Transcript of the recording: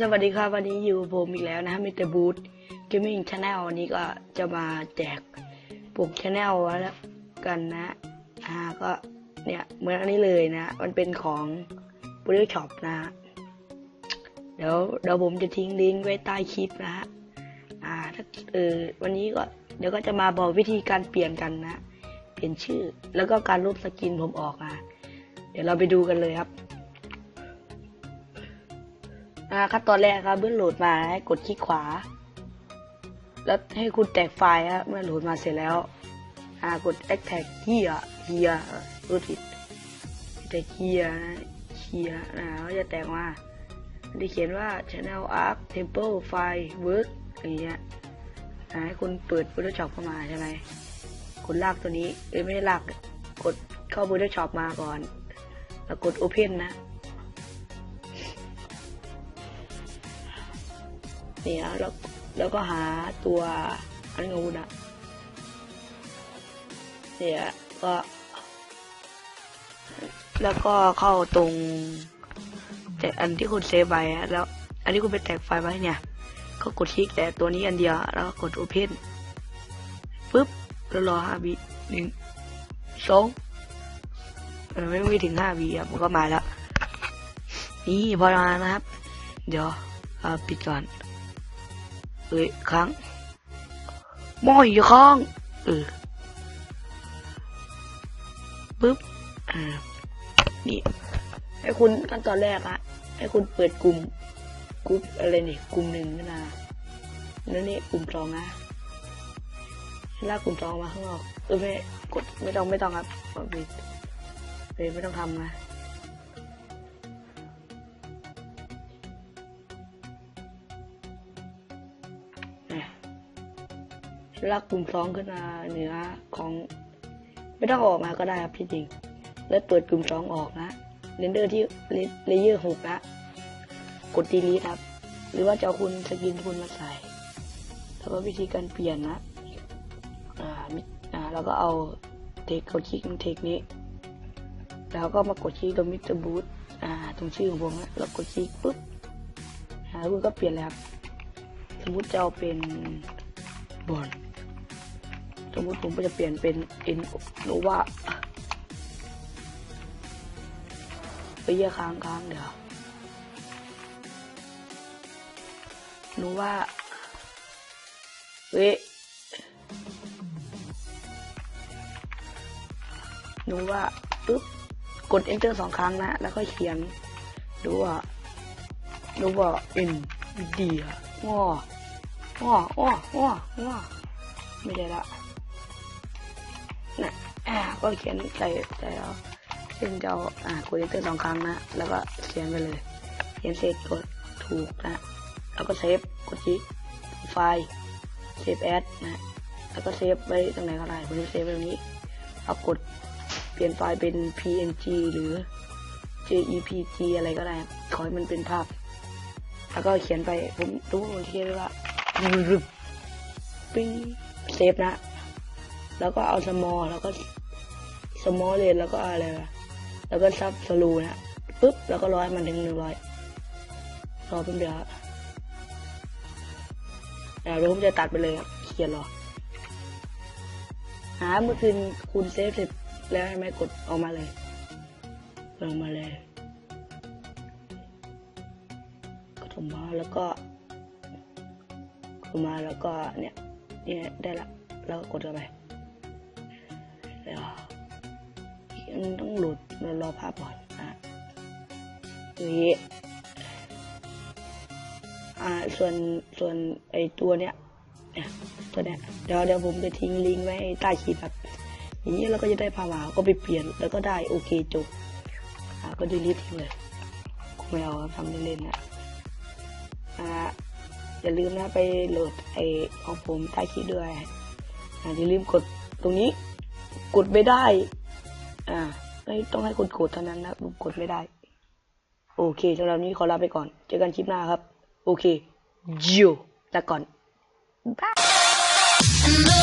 สวัสดีครับวันนี้อยู่ผมอีกแล้วนะมิสเตอร์บูธเกมมิ่งชาแนลวันนี้ก็จะมาแจกปุ่มชาแนลแล้วกันนะอ่าก็เนี่ยเหมือนอันนี้เลยนะ มันเป็นของบริษัทช็อปนะเดี๋ยวเดี๋ยวผมจะทิ้งลิงก์ไว้ใต้คลิปนะฮะอ่าถ้าเออวันนี้ก็เดี๋ยวก็จะมาบอกวิธีการเปลี่ยนกันนะ เปลี่ยนชื่อ แล้วก็การลบสกินผมออกอะเดี๋ยวเราไปดูกันเลยครับ ขั้นตอนแรกครับเมื่อโหลดมาให้กดคลิกขวา แล้วให้คุณแตกไฟล์ฮะเมื่อโหลดมาเสร็จแล้วกด extract here here รูดผิดแต่ here นะ here นะก็จะแตกมามันจะเขียนว่า channel arc temple file work อย่างเงี้ยให้คุณเปิด Photoshop เข้ามาใช่ไหมกดลากตัวนี้เอ้ยไม่ได้ลากกดเข้า Photoshop มาก่อน แล้วกด open นะ เนี่ยแล้วแล้วก็หาตัวอันงูนะเนี่ยก็ แล้วก็เข้าตรงแต่อันที่คุณเซฟไว้แล้ว อันที่คุณไปแตกไฟไว้เนี่ย ก็กดคลิกแต่ตัวนี้อันเดียว แล้วก็กด Open ปุ๊บแล้วรอห้าวิหนึ่งสองไม่ไม่ถึงห้าวิครับมันก็มาแล้ว นี่พอมานะครับ เดี๋ยวปิดก่อน เอ้ยค้างม้ออยู่ข้างเออปึ๊บอ่านี่ให้คุณขั้นตอนแรกอะให้คุณเปิดกลุ่มกลุ่มอะไรนี่กลุ่มหนึ่งขึ้นมาแล้วนี่กลุ่มสองนะให้ลากกลุ่มสองมาข้างนอกเออไม่กดไม่ต้องไม่ต้องครับกดปิดเลยไม่ต้องทำนะ ลากกลุ่มสองขึ้นมาเหนือของไม่ต้องออกมาก็ได้ครับที่จริง แล้วเปิดกลุ่มสองออกนะเรนเดอร์ที่เลเยอร์หกนะกดดีลีทครับ หรือว่าจะเอาคุณสกินคุณมาใส่แล้วก็วิธีการเปลี่ยนนะอ่ามิอ่าแล้วก็เอาเทคกดคลิกเทคนี้ แล้วก็มากดคลิกตรงมิสเตอร์บูธอ่าตรงชื่อของผมนะแล้วกดคลิกปุ๊บอ่าคุณก็เปลี่ยนแล้วครับสมมติจะเอาเป็นบอล สมมติผมจะเปลี่ยนเป็นเอ็นโนวาไปเยอะค้างค้างเดี๋ยวโนวาเว้โนวาปึ๊บกด enter สองครั้งนะ แล้วก็เขียนดูว่าดูว่าเอ็นเดียง้อง้อง้อง้อง้อไม่ได้ละ นะอ่าก็เขียนใส่ใส่แล้วซึ่งจะเอาอ่ากด enter สองครั้งนะ แล้วก็เขียนไปเลยเขียนเสร็จกดถูกนะ แล้วก็เซฟกดคลิกไฟล์เซฟแอดนะแล้วก็เซฟไว้ตรงไหนก็ได้ผมจะเซฟไว้ตรงนี้เอากดเปลี่ยนไฟล์เป็น png หรือ jpg อะไรก็ได้ขอให้มันเป็นภาพ แล้วก็เขียนไปผมรู้ผมเขียนว่าปิ้งเซฟนะ แล้วก็เอาสมอลแล้วก็สมอลเลยแล้วก็อะไรแล้วก็ซับสลูนะปุ๊บแล้วก็ร้อยมันถึงหนึ่งร้อยรอแป๊บเดียวเดี๋ยวผมจะตัดไปเลยครับเขียนรอหาเมื่อคืนคุณเซฟเสร็จแล้วใช่ไหมกดออกมาเลยกดออกมาเลยกดออกมาแล้วก็กดมาแล้วก็เนี่ยเนี่ยได้ละแล้วก็กดเข้าไป ยังต้องหลุดมารอภาพก่อนนะนี่อ่าส่วนส่วนไอตัวเนี้ยเนี่ยตัวเนี้ยเดี๋ยวเดี๋ยวผมจะทิ้งลิงก์ไว้ใต้คลิปครับอย่างนี้เราก็จะได้ภาพมาก็ไปเปลี่ยนแล้วก็ได้โอเคจบอ่าก็ดีลิททิ้งเลยกูไม่เอาทำเล่นๆนะอ่าอย่าลืมนะไปโหลดไอของผมใต้คลิปด้วยอย่าลืมกดตรงนี้ กดไม่ได้ อ่าไม่ต้องให้คนกดเท่านั้นนะผมกดไม่ได้ โอเคสำหรับนี้ขอลาไปก่อน เจอกันคลิปหน้าครับ โอเคจิวลาก่อน บาย